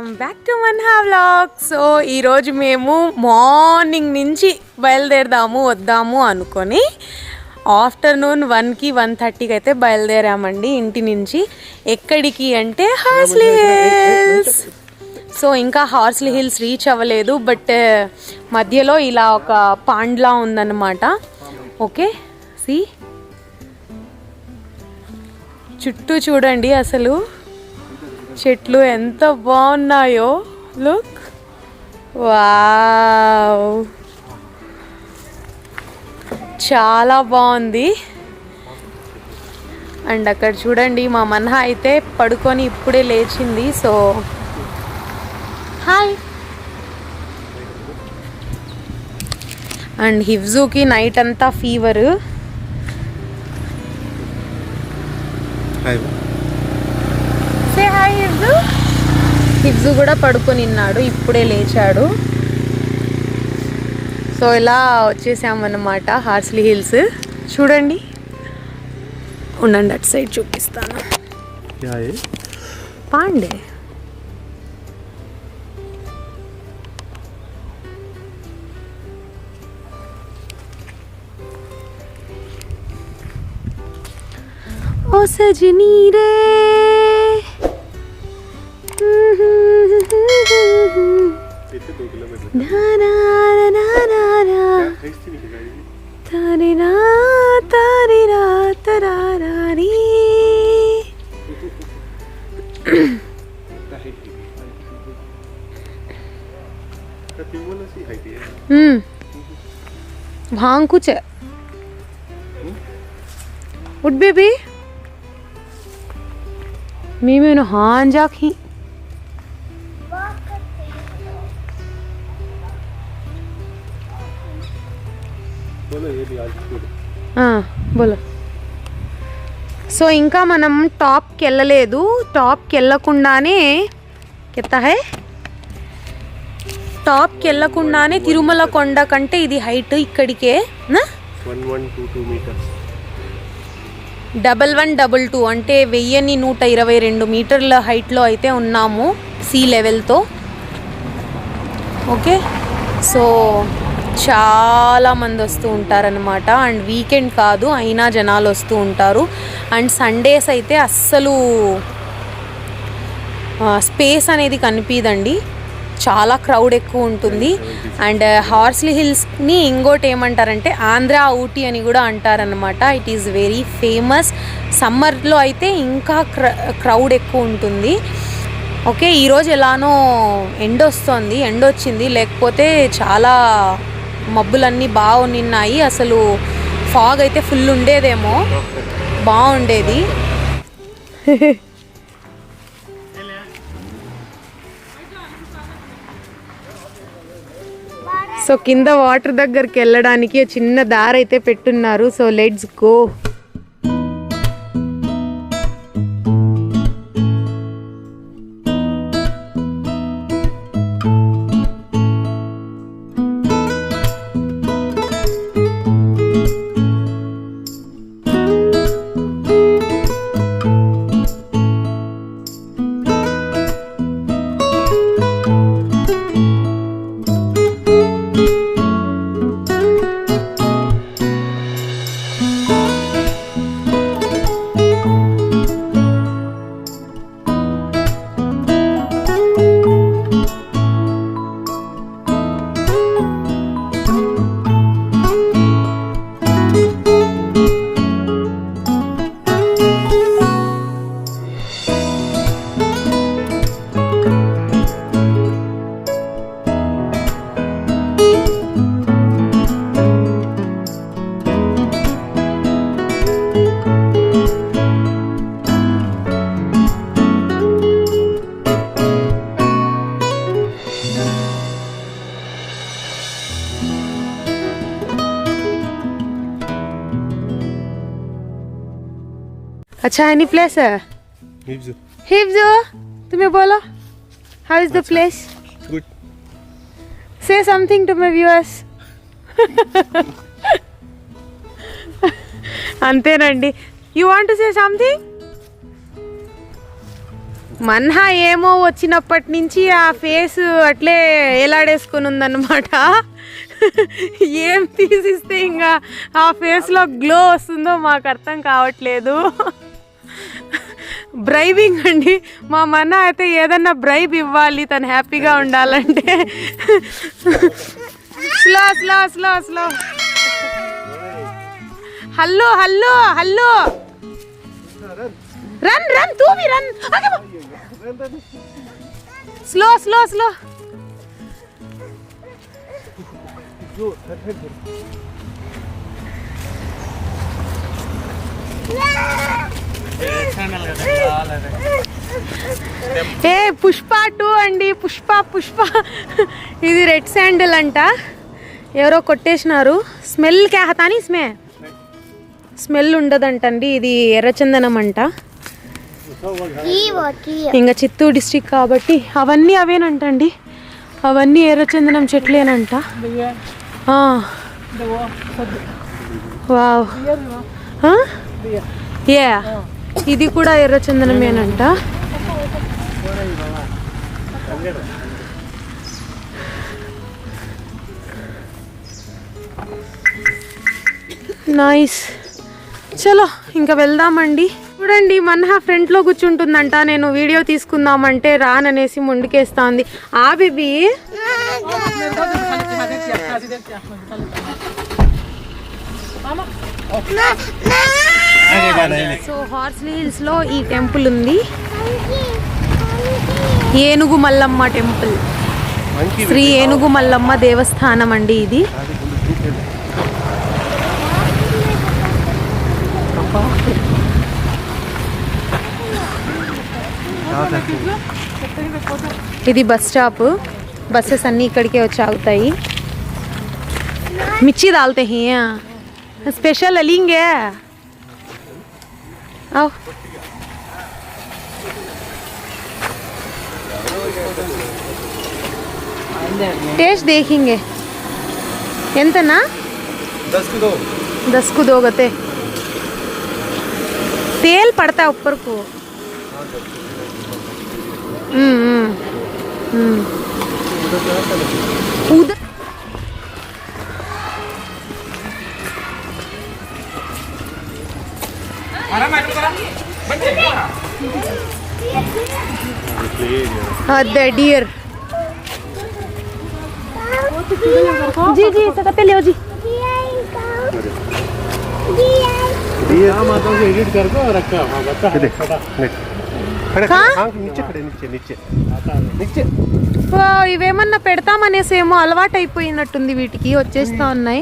Welcome back to Manha vlog so ఈరోజు మేము morning నుంచి బయలుదేరదాము వద్దాము అనుకొని ఆఫ్టర్నూన్ వన్కి వన్ థర్టీకి అయితే బయలుదేరామండి ఇంటి నుంచి. ఎక్కడికి అంటే హార్స్లీ హిల్స్. సో ఇంకా హార్స్లీ హిల్స్ రీచ్ అవ్వలేదు బట్ మధ్యలో ఇలా ఒక పాండ్లా ఉందన్నమాట. ఓకే? సి? చుట్టూ చూడండి అసలు. చెట్లు ఎంత బాగున్నాయో. లుక్ వావ్ చాలా బాగుంది. అండ్ అక్కడ చూడండి మా మన్హ అయితే పడుకొని ఇప్పుడే లేచింది సో హాయ్ అండ్ హివ్జుకి నైట్ అంతా fever hi say hi Hivju హివ్జు కూడా పడుకొని ఉన్నాడు ఇప్పుడే లేచాడు సో ఇలా వచ్చేసామన్నమాట హార్స్లీ హిల్స్ చూడండి ఉండండి అటు సైడ్ చూపిస్తాను क्या है పాండే ओ सजनी रे हम्म। भाँग कुछ है। hmm? उठ बेबी मी में हाँ जाखी బోలో సో ఇంకా మనం టాప్కి వెళ్ళలేదు. టాప్కి వెళ్ళకుండానే కెత్త హై. టాప్కి వెళ్ళకుండానే తిరుమల కొండ కంటే ఇది హైట్ ఇక్కడికే డబల్ వన్ డబల్ టూ అంటే వెయ్యని నూట ఇరవై రెండు మీటర్ల హైట్లో అయితే ఉన్నాము సీ లెవెల్తో. ఓకే? సో చాలా మంది వస్తూ ఉంటారనమాట అండ్ వీకెండ్ కాదు అయినా జనాలు వస్తూ ఉంటారు. అండ్ సండేస్ అయితే అస్సలు స్పేస్ అనేది కనిపించదండి చాలా క్రౌడ్ ఎక్కువ ఉంటుంది. అండ్ హార్స్లీ హిల్స్ని ఇంకోటి ఏమంటారంటే ఆంధ్ర ఊటీ అని కూడా అంటారనమాట ఇట్ ఈస్ వెరీ ఫేమస్ సమ్మర్లో అయితే ఇంకా క్ర క్రౌడ్ ఎక్కువ ఉంటుంది. ఓకే ఈరోజు ఎలానో ఎండ వస్తుంది ఎండ వచ్చింది లేకపోతే చాలా మబ్బులన్నీ బాగా నిన్నాయి. అసలు ఫాగ్ అయితే ఫుల్ ఉండేదేమో. బాగుండేది. సో కింద వాటర్ దగ్గరికి వెళ్ళడానికి చిన్న దారి అయితే పెట్టున్నారు. So let's go. अच्छा एनी प्लेस है हिप्स हिप्स तुम्हें बोलो how is the place good Say something to my viewers. అంతేనండి you want say something Manha ఏమో వచ్చినప్పటి నుంచి ఆ ఫేస్ అట్లే ఎలాడేసుకుని ఉందన్నమాట ఏం తీసిస్తే ఇంకా ఆ ఫేస్లో గ్లో వస్తుందో మాకు అర్థం కావట్లేదు బ్రైబింగ్ అండి. మా మన్న అయితే ఏదన్నా బ్రైబ్ ఇవ్వాలి తను హ్యాపీగా ఉండాలంటే. Slow slow slow slow. Hello hello hello run run తూవి run. Slow slow slow. ఏ పుష్ప టూ అండి పుష్ప పుష్ప. ఇది రెడ్ శాండిల్ అంట. ఎవరో కొట్టేసినారు. స్మెల్ క్యాహతాని స్మే? స్మెల్ ఉండదంటండి ఇది ఎర్రచందనం అంట. ఇంకా చిత్తూరు డిస్టిక్ కాబట్టి అవన్నీ అవేనంటండి. అవన్నీ ఎర్రచందనం చెట్లేనంట. వావ్? యా. ఇది కూడా ఎర్రచందనమేనంట నైస్ చలో ఇంకా వెళ్దామండి. చూడండి మన్హా ఫ్రంట్లో కూర్చుంటుందంట. నేను వీడియో తీసుకుందామంటే రాననేసి ముందుకేస్తాంది. ఆ బేబీ? సో హార్స్ హిల్స్లో ఈ టెంపుల్ ఉంది. ఏనుగు మల్లమ్మ టెంపుల్ శ్రీ ఏనుగు మల్లమ్మ దేవస్థానం అండి ఇది. ఇది బస్ స్టాప్. బస్సెస్ అన్ని ఇక్కడికే వచ్చి ఆగుతాయి. మిర్చి తాగుతాయి స్పెషల్ అలింగే. เอา ಟೇಸ್ಟ್ ದೇಖಿಂಗೆ ಎಂತನಾ दसकुद होगते। तेल पड़ता है ऊपर को। हम्म हम्म, हम्म। उधर अदे डियर जी जी सदा पे ले जी हाँ माता को एडिट कर दो रखा हाँ बता देख खड़े कहाँ? हाँ नीचे खड़े नीचे नीचे नीचे ఓ, ఇవేమన్నా పెడతామనేసి ఏమో అలవాటు అయిపోయినట్టుంది వీటికి వచ్చేస్తా ఉన్నాయి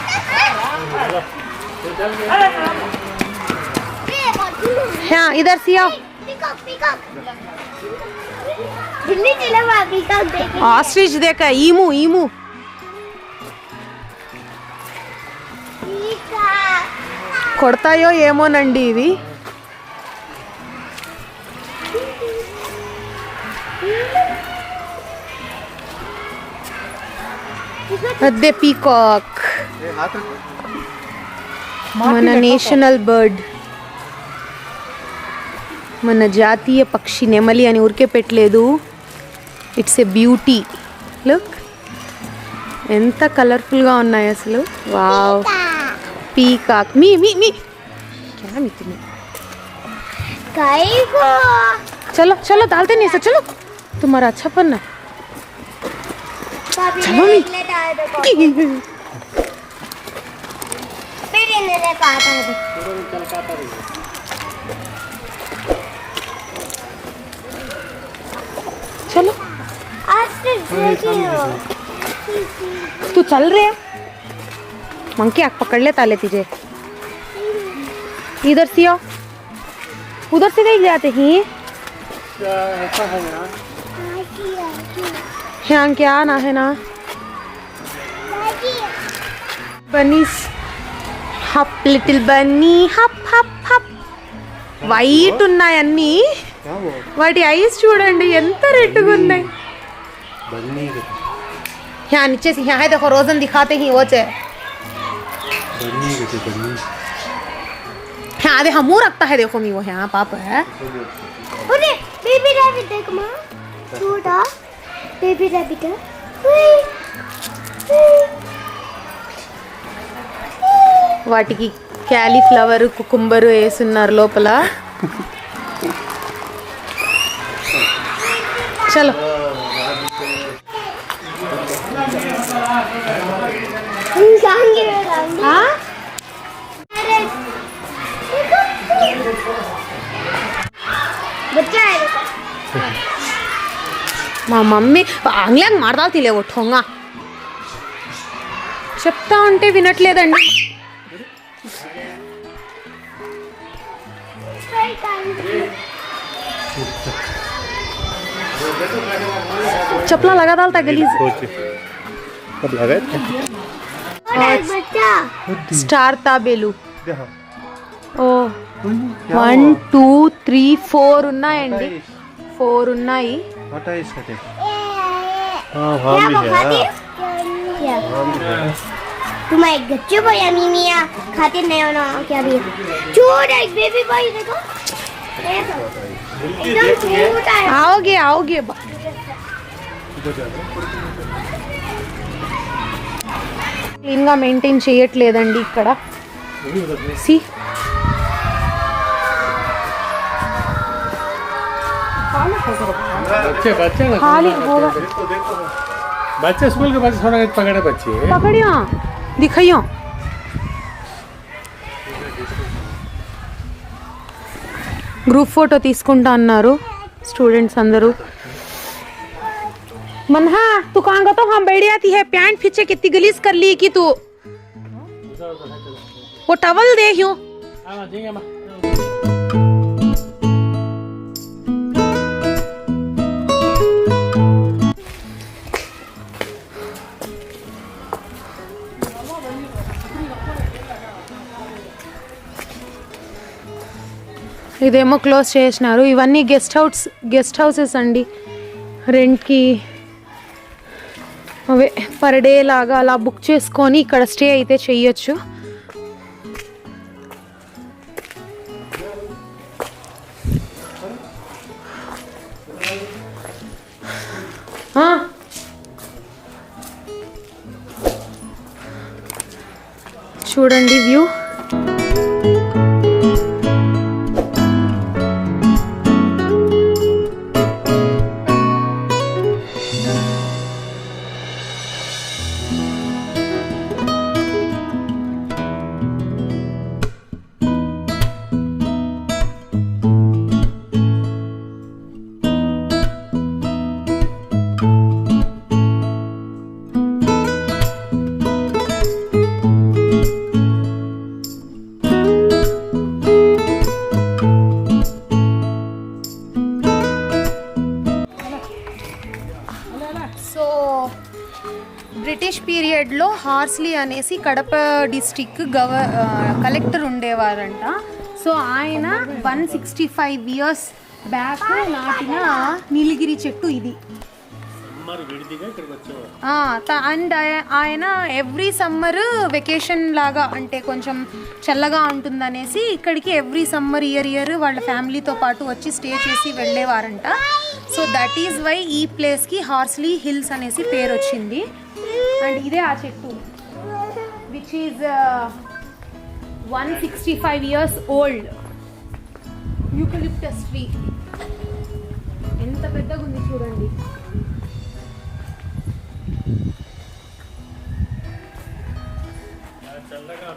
हाँ इधर से आओ ఆస్ట్రిచ్ దేక ఈము ఈము కొడతాయో ఏమోనండి ఇవి అదే పీకాక్ हाथ रखो మన నేషనల్ బర్డ్ మన జాతీయ పక్షి నెమలి అని ఊరికే పెట్టలేదు ఇట్స్ ఎ బ్యూటీ లుక్ ఎంత కలర్ఫుల్గా ఉన్నాయి అసలు వావ్ పీకాక్ మీ మీ మీ क्या मी तुम्हें चलो चलो डालते नहीं सर चलो तुम्हारा अच्छा पन्ना चलो ले ले पूरा चलो। आज हाँ, से तू चल रहे मंकी आग पकड़ ले ताले तुझे। इधर से आओ। उधर से कहीं जाते ही? क्या ना? है ना? Bunny hop little bunny hop hop hop white ఉన్నాయి అన్నీ क्या वो వాటి ఐస్ చూడండి ఎంత రెడ్గా ఉన్నాయి बन्नी यहाँ नीचे से यहाँ है देखो रोजन दिखाते ही वो चे बन्नी कहते बन्नी हाँ आधे हम मुंह रखता है देखो मी वो यहाँ पाप है अरे बेबी रैबिट देख माँ छोटा बेबी रैबिट है వాటికి క్యాలీఫ్లవర్ కుకుంబరు వేసున్నారు లోపల. చలో. మా మమ్మీ ఆంగ్లం తెలియవు లేవు చెప్తా ఉంటే వినట్లేదండి. चपला लगा डालता गलीज सोच कब लगा बच्चा స్టార్ తాబేలు देखो ఓ వన్ టూ త్రీ ఫోర్ ఉన్నాయండి ఫోర్ ఉన్నాయి हटा तुम्हारे गच्चे को या मिमिया खाते नहीं हो ना क्या भी छोटा एक बेबी बॉय देखो ऐसा। एकदम छोटा है आओगे आओगे बा క్లీన్గా మెయింటైన్ చేయట్లేదండి ఇక్కడ సి बच्चे बच्चे ना खाली होगा बच्चे स्कूल के बच्चे सोना पकड़े बच्चे పకడియా दिखाइयो గ్రూప్ फोटो తీసుకుంటా అన్నారు స్టూడెంట్స్ అందరూ मनहा तू कहाँ तो हम बैठ जाती है पैंट पीछे कितनी गलीस कर ली की तू वो टवल दे यूं ఇదేమో క్లోజ్ చేసినారు. ఇవన్నీ గెస్ట్ హౌస్ గెస్ట్ హౌసెస్ అండి. రెంట్కి అవే పర్ డే లాగా అలా బుక్ చేసుకొని ఇక్కడ స్టే అయితే చెయ్యొచ్చు. చూడండి వ్యూ. హార్స్లీ అనేసి కడప డిస్టిక్ గవ కలెక్టర్ ఉండేవారంట. సో ఆయన one sixty five years back నాటిన నీలగిరి చెట్టు ఇది. అండ్ ఆయన ఎవ్రీ సమ్మర్ వెకేషన్ లాగా అంటే కొంచెం చల్లగా ఉంటుందనేసి ఇక్కడికి ఎవ్రీ సమ్మర్ ఇయర్ ఇయర్ వాళ్ళ ఫ్యామిలీతో పాటు వచ్చి స్టే చేసి వెళ్ళేవారంట. సో దట్ ఈజ్ వై ఈ ప్లేస్కి హార్స్లీ హిల్స్ అనేసి పేరు వచ్చింది అండ్ ఇదే ఆ చెట్టు. Which is one sixty five years old eucalyptus tree ఎంత పెద్దగా ఉంది చూడండి చల్లగా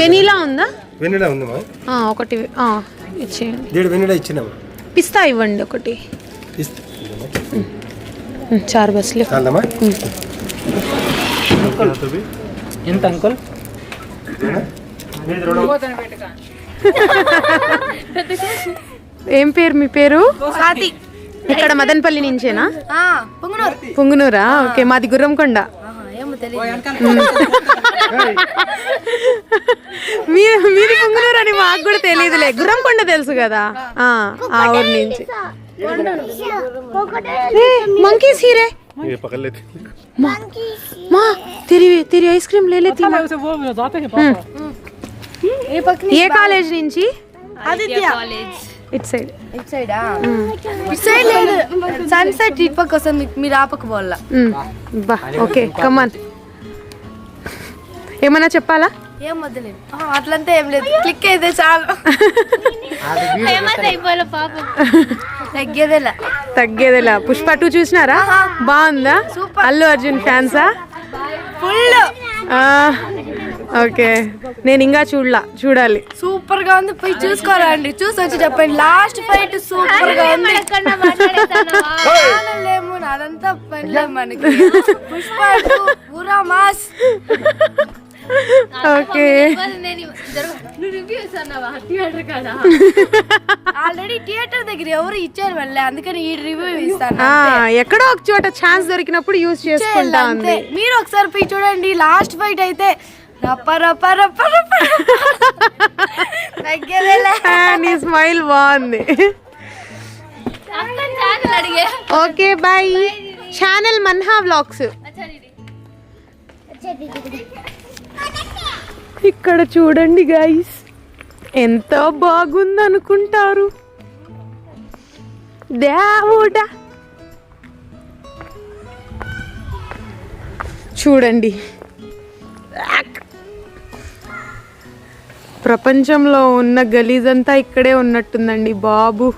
వెనీలా ఉందా? వెనీలా ఒకటి ఇచ్చేయండి. వెనీలా పిస్తా ఇవ్వండి ఒకటి. చార్ ఎంత అంకుల్? ఏం పేరు మీ పేరు? ఇక్కడ మదనపల్లి నుంచేనా? పుంగునూరా. ఓకే మాది గుర్రంకొండ. మీరు మీరు పుంగునూరు అని మాకు కూడా తెలియదులే. గుర్రంకొండ తెలుసు కదా. ఆ ఊరి నుంచి. మంకీ సీరే ये पकड़ लेते माँ माँ నుంచి? It side. It side? Sunset it మీరు ఆపకపోవాలా? బా ఓకే కమాన్ ఏమన్నా చెప్పాలా? ఏం వద్దలేదు. అట్లంతా ఏం లేదు. క్లిక్ అయితే చాలు. తగ్గేదేలా. తగ్గేదిలా. పుష్ప టూ చూసినారా? బాగుందా? అల్లు అర్జున్ ఫ్యాన్సా? Full okay. నేను ఇంకా చూడలా. చూడాలి. సూపర్గా ఉంది. పోయి చూసుకోరండి. చూసి వచ్చి చెప్పండి. లాస్ట్ ఫైట్ సూపర్గా ఉంది. లేము అదంతా పనిలే మనకి. పుష్ప పూరా మాస్. ఓకే ఆల్రెడీ థియేటర్ దగ్గర ఎవరు ఇచ్చారు మళ్ళీ? అందుకని ఈ రివ్యూ ఇస్తాను ఎక్కడో ఒక చోట ఛాన్స్ దొరికినప్పుడు యూజ్ చేసుకుంటా అంతే. ఉంది. మీరు ఒకసారి పోయి చూడండి లాస్ట్ ఫైట్ అయితే రప్ప రప్ప రప్ప రప్ప. నీ స్మైల్ బాగుంది okay bye channel Manha vlogs ఇక్కడ చూడండి గైస్ ఎంత బాగుందనుకుంటారు. దేవుడా. చూడండి. ప్రపంచంలో ఉన్న గలీజ్ అంతా ఇక్కడే ఉన్నట్టుందండి బాబు.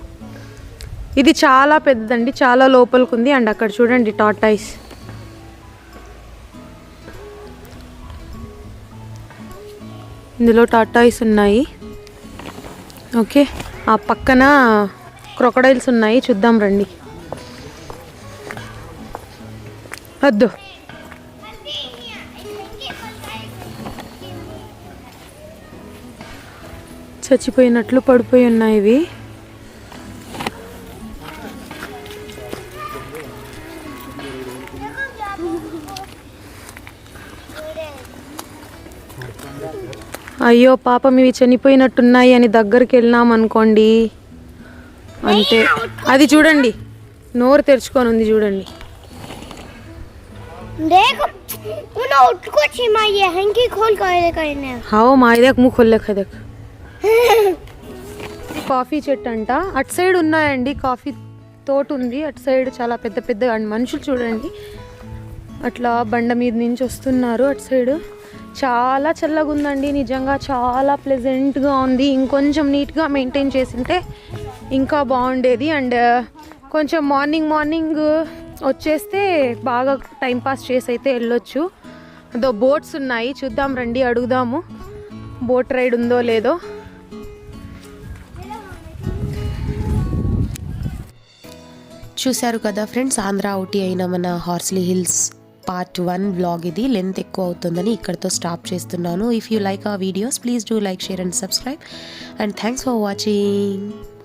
ఇది చాలా పెద్దదండి చాలా లోపలికి ఉంది అండ్ అక్కడ చూడండి టాటాయిస్ ఇందులో టాటాయిస్ ఉన్నాయి. ఓకే ఆ పక్కన క్రొకడైల్స్ ఉన్నాయి. చూద్దాం రండి. వద్దు చచ్చిపోయినట్లు పడిపోయి ఉన్నాయి ఇవి. అయ్యో పాపం ఇవి చనిపోయినట్టున్నాయి అని దగ్గరికి వెళ్ళాం అనుకోండి. అంటే అది చూడండి. నోరు తెరుచుకొని ఉంది చూడండి. మా కాఫీ చెట్టు అంట. అటు సైడ్ ఉన్నాయండి కాఫీ తోట ఉంది. అటు సైడ్ చాలా పెద్ద పెద్ద మనుషులు చూడండి. అట్లా బండ మీద నుంచి వస్తున్నారు అటు సైడ్. చాలా చల్లగా ఉందండి నిజంగా చాలా ప్లెజెంట్గా ఉంది. ఇంకొంచెం నీట్గా మెయింటైన్ చేసింటే ఇంకా బాగుండేది. అండ్ uh, కొంచెం మార్నింగ్ మార్నింగ్ uh, వచ్చేస్తే బాగా టైంపాస్ చేసి అయితే వెళ్ళొచ్చు. అదో బోట్స్ ఉన్నాయి చూద్దాం రండి అడుగుదాము. బోట్ రైడ్ ఉందో లేదో. చూశారు కదా ఫ్రెండ్స్ ఆంధ్ర ఔటీ అయిన మన Horsley Hills part one vlog ఇది. లెంత్ ఎక్కువ అవుతుందని ఇక్కడితో స్టాప్ చేస్తున్నాను. ఇఫ్ యూ లైక్ ఆ videos please do like share and subscribe and thanks for watching